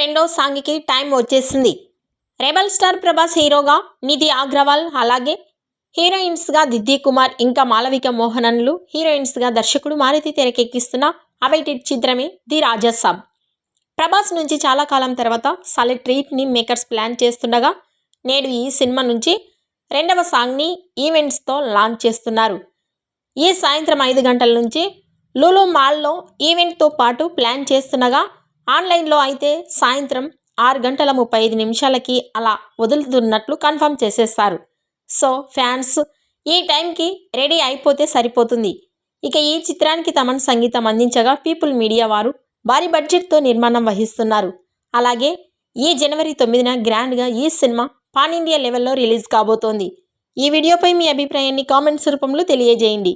రెండో సాంగ్కి టైం వచ్చేసింది. రెబల్ స్టార్ ప్రభాస్ హీరోగా నిధి అగ్రవాల్ అలాగే హీరోయిన్స్గా దిద్ది కుమార్ ఇంకా మాలవిక మోహనన్లు హీరోయిన్స్గా దర్శకుడు మారుతి తెరకెక్కిస్తున్న అవైటెడ్ చిత్రమే ది రాజా సాబ్ ప్రభాస్ నుంచి చాలా కాలం తర్వాత సాలిడ్ ట్రీట్ని మేకర్స్ ప్లాన్ చేస్తుండగా నేడు ఈ సినిమా నుంచి రెండవ సాంగ్ని ఈవెంట్స్తో లాంచ్ చేస్తున్నారు. ఈ సాయంత్రం ఐదు గంటల నుంచి లూలు మాల్లో ఈవెంట్తో పాటు ప్లాన్ చేస్తుండగా ఆన్లైన్లో అయితే సాయంత్రం ఆరు గంటల ముప్పై ఐదు నిమిషాలకి అలా వదులుతున్నట్లు కన్ఫర్మ్ చేసేస్తారు. సో ఫ్యాన్స్ ఈ టైంకి రెడీ అయిపోతే సరిపోతుంది. ఇక ఈ చిత్రానికి తమన్ సంగీతం అందించగా పీపుల్ మీడియా వారు భారీ బడ్జెట్తో నిర్మాణం వహిస్తున్నారు. అలాగే ఈ జనవరి తొమ్మిదిన గ్రాండ్గా ఈ సినిమా పాన్ ఇండియా లెవెల్లో రిలీజ్ కాబోతోంది. ఈ వీడియోపై మీ అభిప్రాయాన్ని కామెంట్స్ రూపంలో తెలియజేయండి.